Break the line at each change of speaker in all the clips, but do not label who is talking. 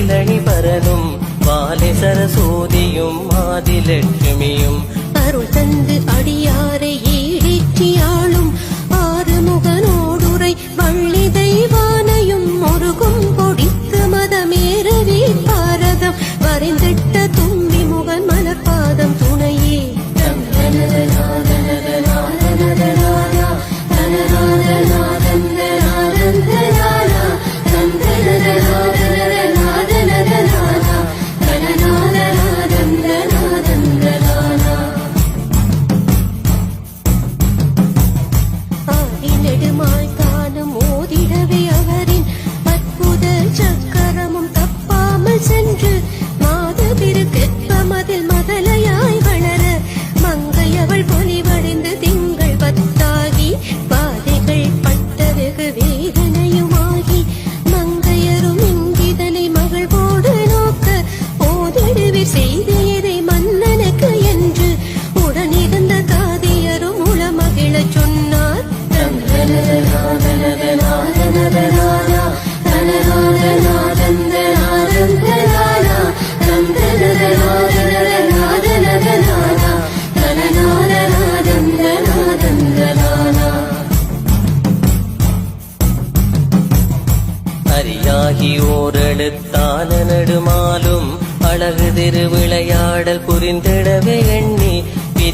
കാഞ്ചിലണി പരനും പാലെ സരസ്വതിയും ആദിലക്ഷ്മിയും അരുൾ തന്ത് അടിയാറെ ഈടിറ്റിയാളും ആറുമുഖനോടുറൈ വള്ളി
ദൈവം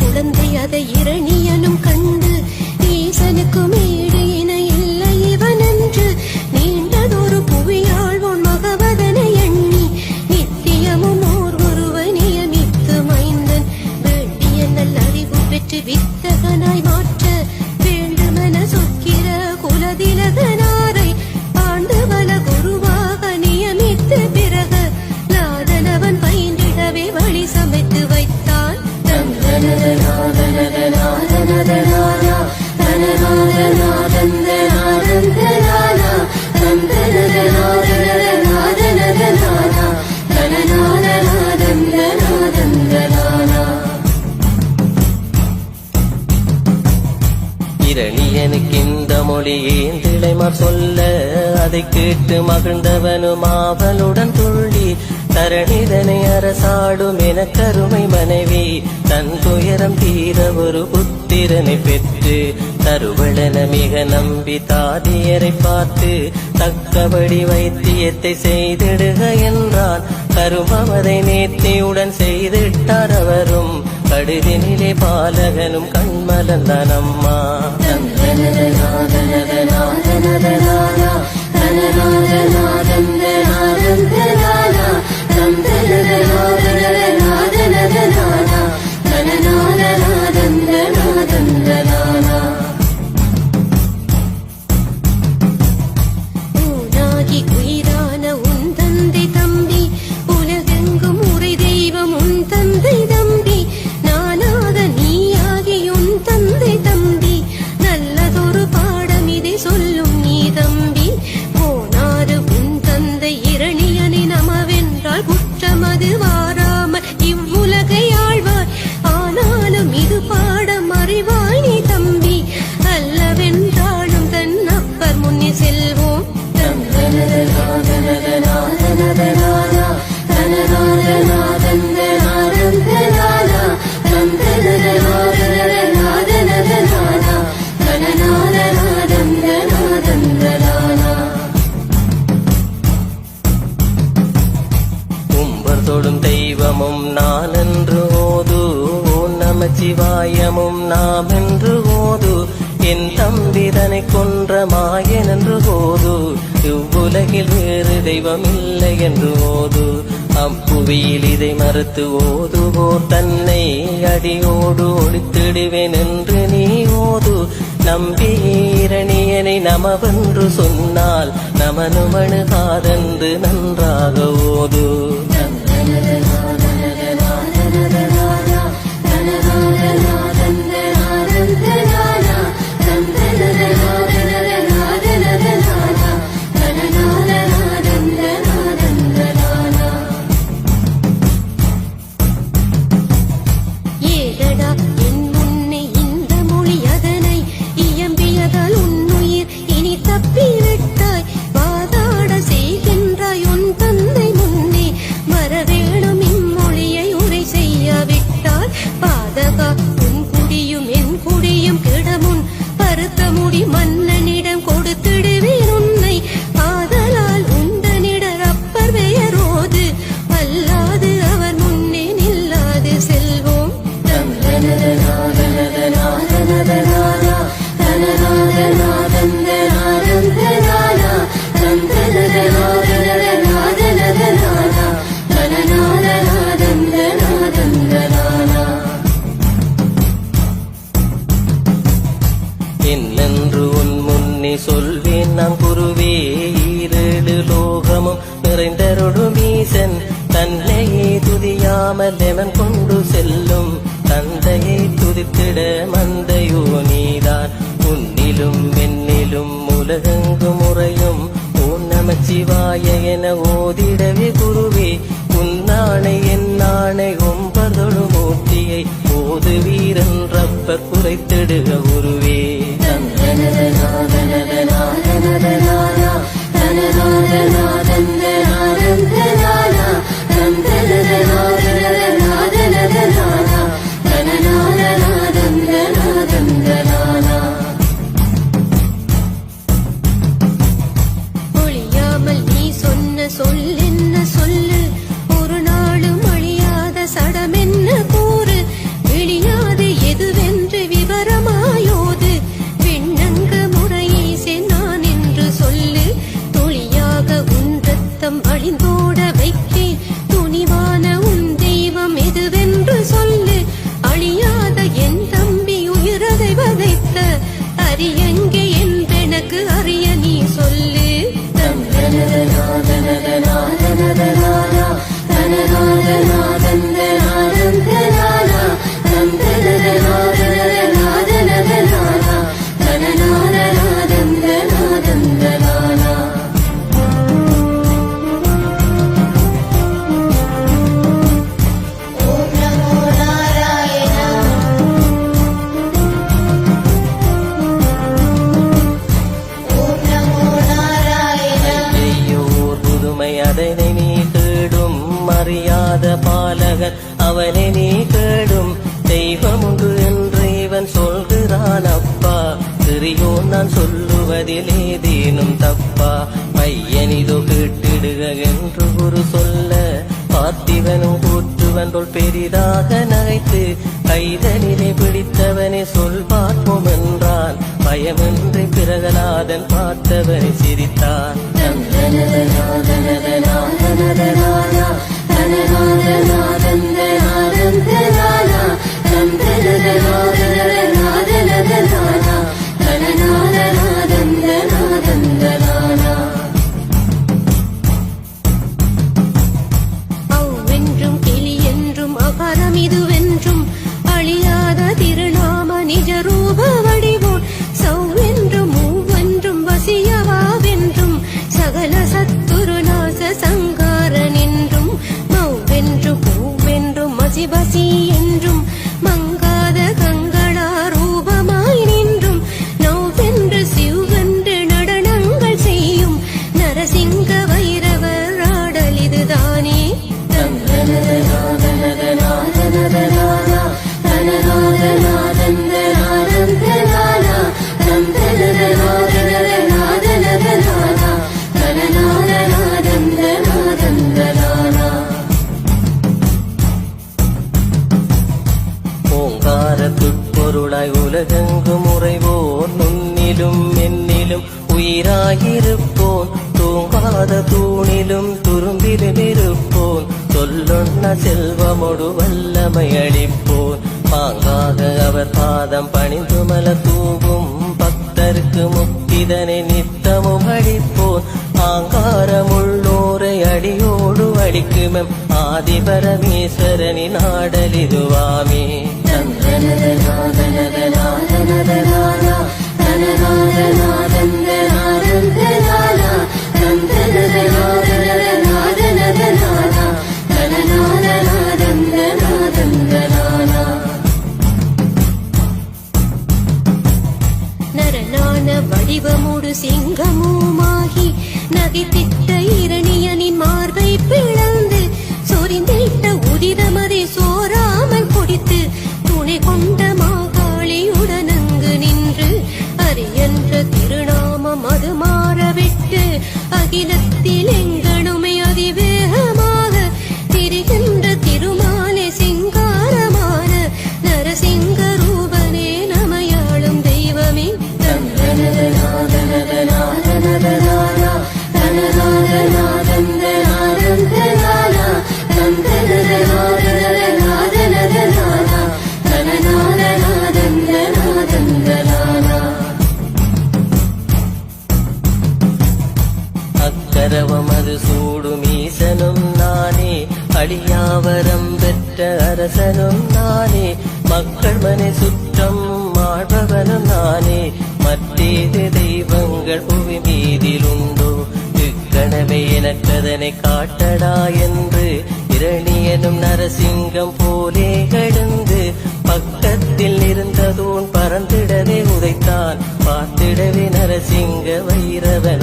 குழந்தை அதை
இரணி ஆழ்ந்தவனும் ஆவலுடன் துள்ளி தரணிதனை அரசாடும் என கருமை மனைவி தன் துயரம் தீர ஒரு புத்திரனை பெற்று தருவளன மிக நம்பி தாதியரை பார்த்து தக்கபடி வைத்தியத்தை செய்திடுக என்றான். கருமமதை நேர்த்தியுடன் செய்திட்டார் அவரும் கடுதினிலே பாலகனும் கண்மலந்தான் அம்மா. na na na நமச்சிவாயமும் நாம் என்று ஓது என் தம்பி தனை கொன்ற மாயன் என்று ஓது இவ்வுலகில் வேறு தெய்வம் இல்லை என்று ஓது. அப்புவியில் இதை மறுத்து ஓதுவோர் தன்னை அடியோடு ஒழித்திடுவேன் என்று நீ ஓது. நம்பியரணியனை நமவென்று சொன்னால் நமனுமனு காதென்று நன்றாக ஓது. என்னென்று உன் முன்னே சொல்வேன் நான் குருவே ஈரேழு லோகமும் நிறைந்தருடு மீசன் தன்னையே துதியாமல் எவன் கொண்டு செல்லும் தந்தையை துதித்திட மந்தையோ நீதான். உன்னிலும் வெண்ணிலும் உலகெங்கும் முறையும் உன் நமச்சிவாய என ஓதிடவே குருவே. உன்னானை என்னானை ஒன்பதொழு மூர்த்தியை ஓது வீரன் ரப்ப குறைத்திடுக உருவே. குருவே
ஒழியாமல்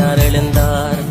வைரவன்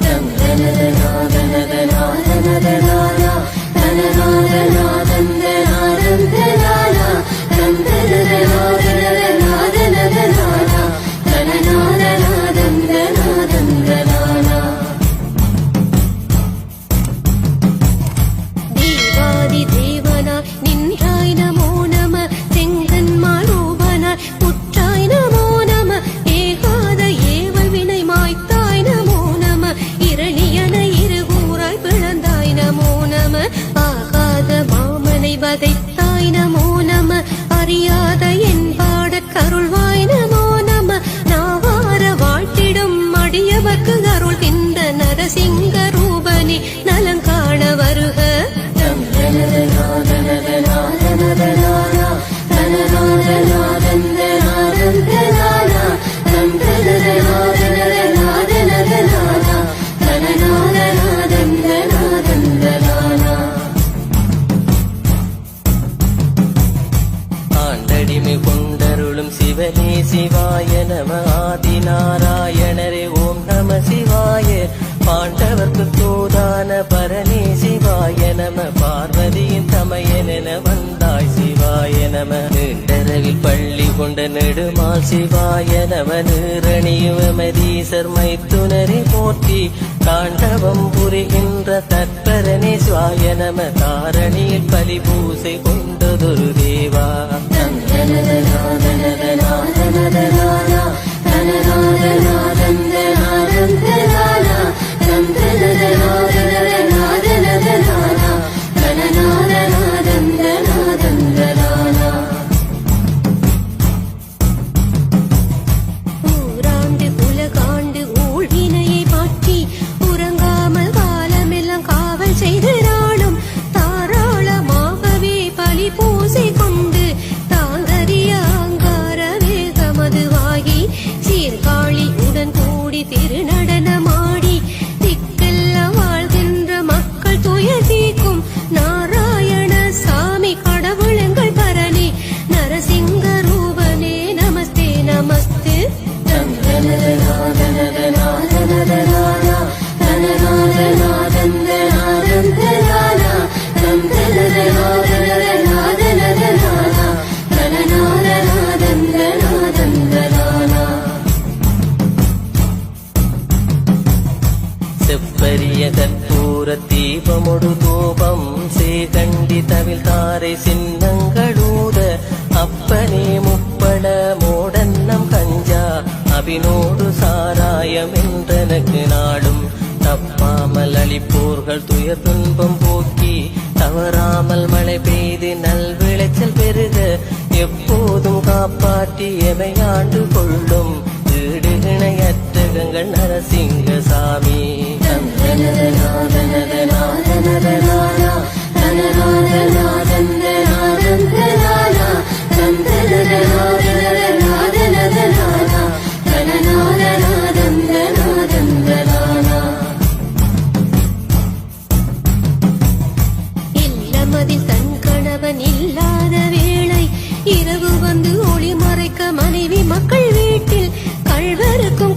தாரணியில் பலிபூசை கொண்டதொரு தேவா.
ஊராண்டு
தவில் தாரை சின்னங்களூத அப்பனே முப்பட மோடன்னம் கஞ்சா. அபினோடு சாராயம் என்றனக்கு நாடும் தப்பாமல் அளிப்போர்கள் துயர் துன்பம் போக்கி தவறாமல் மழை பெய்து நல் விளைச்சல் பெருக எப்போதும் காப்பாற்றி எமையாண்டு கொள்ளும் வீடு நரசிங்க சாமி
தன் கணவன் இல்லாத வேளை இரவு வந்து மனைவி மக்கள் வீட்டில் கள்வருக்கும்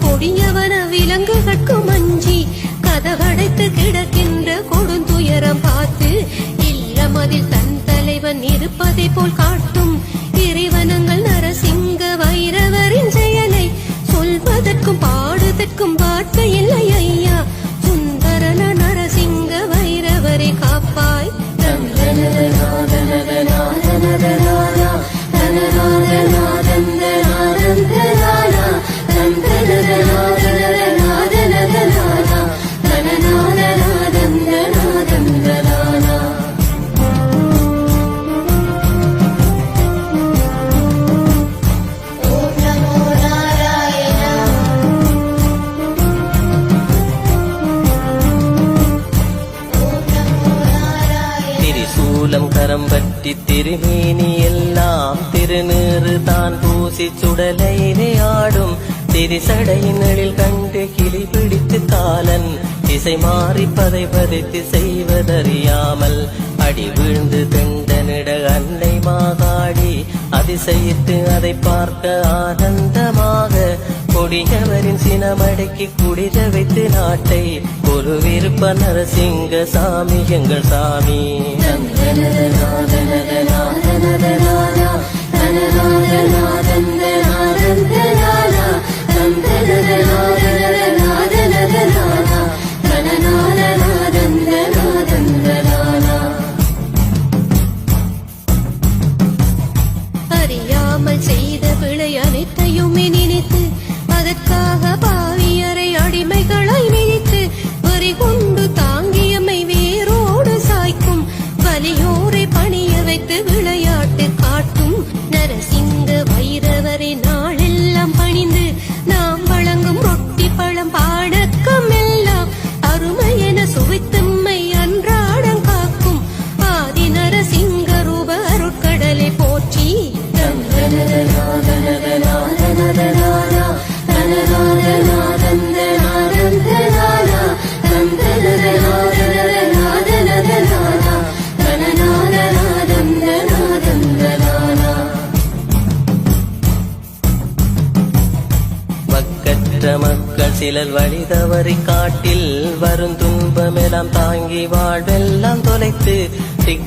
விலங்குகட்கும் அஞ்சி கதவடைத்து கிடக்கின்ற கொடுந்துயரம் பார்த்து இல்லமதில் தன் தலைவன் இருப்பதை போல் காட்டும். இறைவனங்கள் நரசிங்க வைரவரின் செயலை சொல்வதற்கும் பாடுவதற்கும் வார்த்தை இல்லை
சுடலையினை ஆடும் திரிசடையினில் கண்டு கிளி பிடித்து காலன். திசை மாறி பதை பதித்து செய்வதறியாமல் அடி வீழ்ந்து தெண்டனிட அன்னை மாதாடி அதிசயித்து அதை பார்க்க ஆனந்தமாக கொடியவரின் சினமடக்கி குடித வைத்து நாட்டை ஒரு விருப்ப நரசிங்க சாமி எங்கள் சாமி.
அறியாமல் செய்த பிழை அனைத்தையுமே நினைத்து அதற்காக
பாவி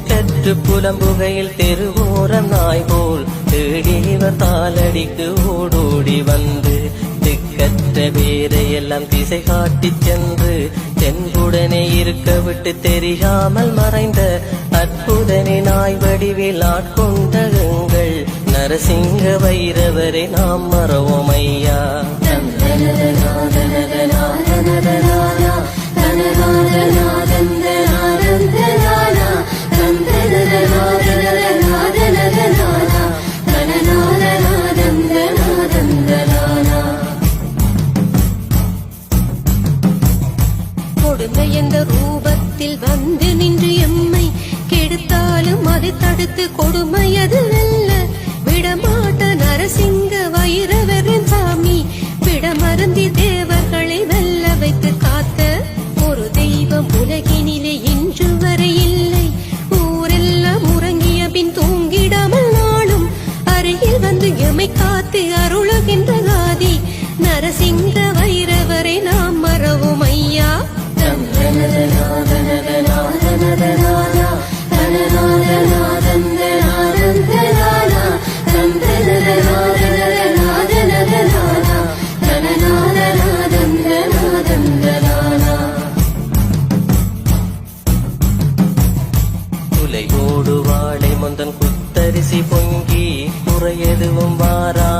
திக்கற்று புலம்புகையில் தெருவோரம் நாய் போல் தேடியவர் தாளடிக்கு ஓடோடி வந்து திக்கற்ற பேரையெல்லாம் திசை காட்டிச் சென்று தென்புடனே இருக்க விட்டு தெரியாமல் மறைந்த அற்புதனை நாய் வடிவில் ஆட்கொண்ட எங்கள் நரசிங்க வைரவரை நாம் மறவோம் ஐயா.
கொடுமை என்ற ரூபத்தில் வந்து நின்று எம்மை கெடுத்தாலும் அதை தடுத்து கொடுமை அது.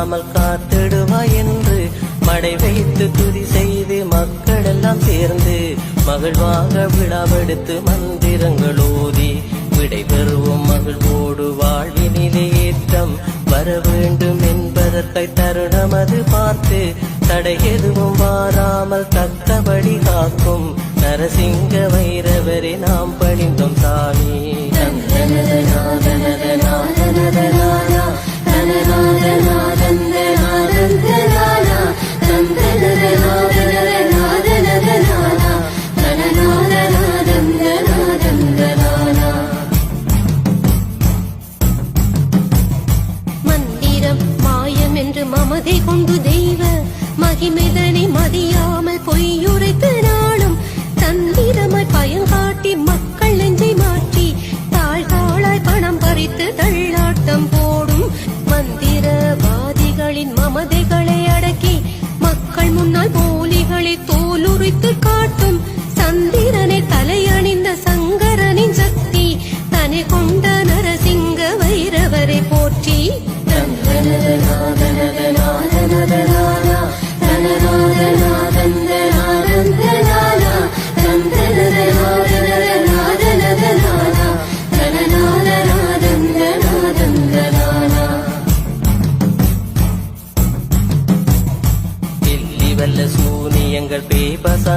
வாராமல் காத்திடுவாய் என்று மடை வைத்து துதி செய்து மக்கள் எல்லாம் சேர்ந்து மகிழ்வாக விழாவெடுத்து மந்திரங்கள் ஓதி விடை பெறுவோம் மகிழ்வோடு வாழ்வினிலே ஏற்றம் வர வேண்டும் என்பதற்கை தருணம் அது பார்த்து தடை எதுவும் வாராமல் தக்கபடி காக்கும் நரசிங்க வைரவரை நாம் பணிந்தோம் சாமி.
மந்திரம் மமதை கொண்டு தெய்வ மகிமைதனை மதியாமல் பொய்யுரைத்து நாளும் தந்திரமாய் வாதிகளின் மமதைகளை அடக்கி மக்கள் முன்னால் போலிகளை தோலுரித்து காட்டும் சந்திரனை தலையணிந்த சங்கரனின் சக்தி தனை கொண்ட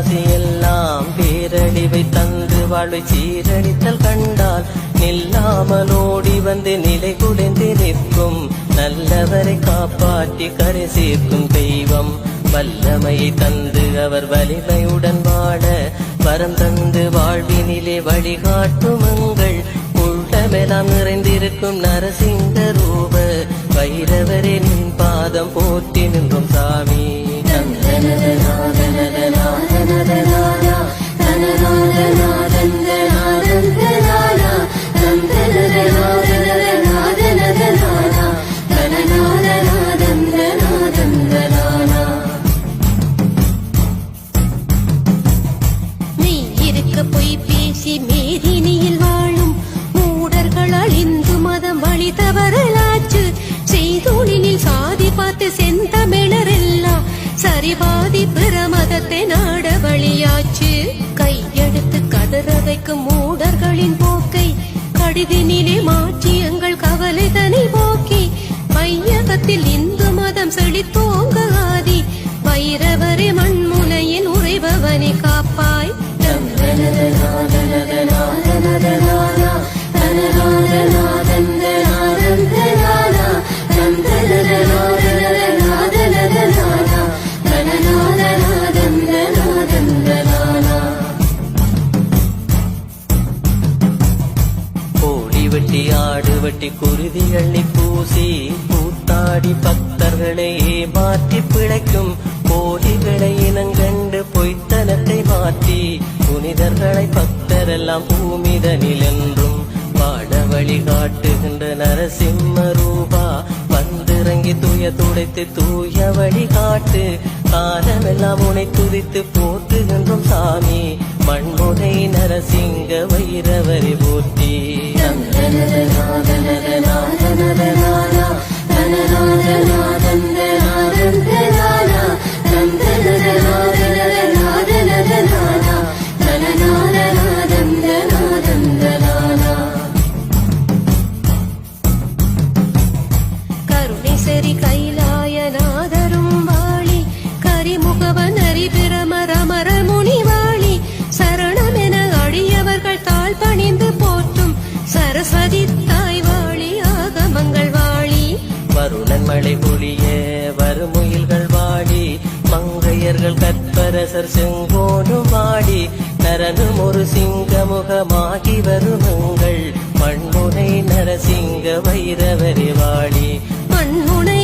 பேபசாசி எல்லாம் பேரழிவை தந்து வாழ்வை சீரழித்தல் கண்டால் நில்லாமல் ஓடி வந்து நிலை குலைந்து நிற்கும். நல்லவரை காப்பாற்றி கரை சேர்க்கும் தெய்வம் வல்லமையை தந்து அவர் வலிமையுடன் வாழ வரம் தந்து வாழ்வினிலே வழிகாட்டுமங்கள் உள்ளமெல்லாம் நிறைந்திருக்கும் நரசிங்க ரூப வைரவரே நின் பாதம் போற்றி நின்றும் சாமி.
na na na na மூடர்களின் போக்கை கடிதினிலே மாற்றி எங்கள் கவலை தனி போக்கி மையகத்தில் இந்து மதம்
செழித்தோம் வெட்டி ஆடு வெட்டி குருதி அள்ளி பூசி கூத்தாடி பக்தர்களை மாற்றி பிழைக்கும் போலிகளை இனங்கண்டு பொய்த்தனத்தை மாற்றி புனிதர்களை பக்தரெல்லாம் பூமிதனில் என்றும் பாட வழி காட்டுகின்ற நரசிம்ம ரூபா வந்திறங்கி தூய துடைத்து தூய வழி காட்டு காலமெல்லாம் உனை துதித்து போற்றுகின்றோம் சாமி. மண்முனை நரசிங்க வைரவரை போற்றி.
கருணேசரி
மழை பொழிய வருமுயில்கள் வாடி மங்கையர்கள் கற்பரசர் செங்கோனும் வாடி நரனும் ஒரு சிங்கமுகமாகி வருமுங்கள் மண்முனை நரசிங்க வைரவரி வாடி. மண்முனை